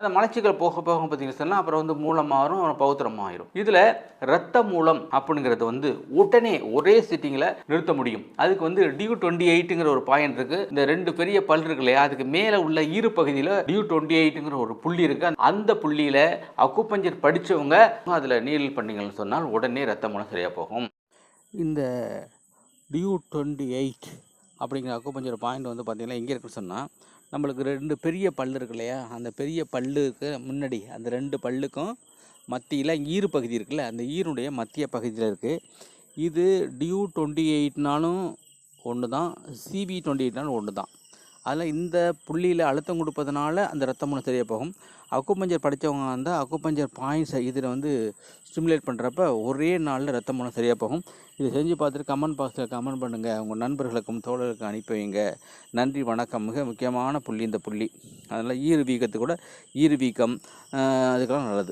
அந்த மலச்சிக்கல் போக போக பார்த்தீங்கன்னு சொன்னால் அப்புறம் வந்து மூலம் மாறும் அப்புறம் பௌத்திரம் ஆயிரும் இதில் ரத்த மூலம் அப்படிங்கிறது வந்து உடனே ஒரே சிட்டிங்கில் நிறுத்த முடியும். அதுக்கு வந்து டியூ டுவெண்ட்டி எயிட்டுங்கிற ஒரு பாயிண்ட் இருக்குது இந்த ரெண்டு பெரிய பல் இருக்கு இல்லையா அதுக்கு மேலே உள்ள இரு பகுதியில் டியூ டுவெண்ட்டி எயிட்டுங்கிற ஒரு புள்ளி இருக்குது அந்த புள்ளியில் அக்குப்பஞ்சர் படித்தவங்க அதில் நீரில் பண்ணிங்கன்னு சொன்னால் உடனே ரத்த மூலம் சரியாக போகும். இந்த டியூ டுவெண்ட்டி எயிட் அப்படிங்கிற அக்குப்பஞ்சர் பாயிண்ட் வந்து பார்த்திங்கன்னா எங்கே இருக்குன்னு சொன்னால் நம்மளுக்கு ரெண்டு பெரிய பல் இருக்கு இல்லையா? அந்த பெரிய பல்லுக்கு முன்னாடி அந்த ரெண்டு பல்லுக்கும் மத்தியில் ஈறு பகுதி இருக்குல்ல அந்த ஈருடைய மத்திய பகுதியில் இருக்குது இது டியூ டுவெண்ட்டி எயிட்னாலும் ஒன்று தான் சிபி டுவெண்ட்டி எயிட்னாலும் ஒன்று தான் அதில் இந்த புள்ளியில் அழுத்தம் கொடுப்பதனால அந்த ரத்த சரியாக போகும். அக்குப்பஞ்சர் படித்தவங்க வந்து அக்குப்பஞ்சர் பாயிண்ட்ஸை இதில் வந்து ஸ்டிமுலேட் பண்ணுறப்ப ஒரே நாளில் ரத்த மூலம் சரியாக போகும். இதை செஞ்சு பார்த்துட்டு கமெண்ட் பாக்ஸில் கமெண்ட் பண்ணுங்கள் உங்கள் நண்பர்களுக்கும் தோழர்களுக்கும் அனுப்பி வைங்க. நன்றி வணக்கம். மிக முக்கியமான புள்ளி இந்த புள்ளி. அதனால் ஈறு வீக்கத்து கூட ஈறு வீக்கம் அதுக்கெல்லாம் நல்லது.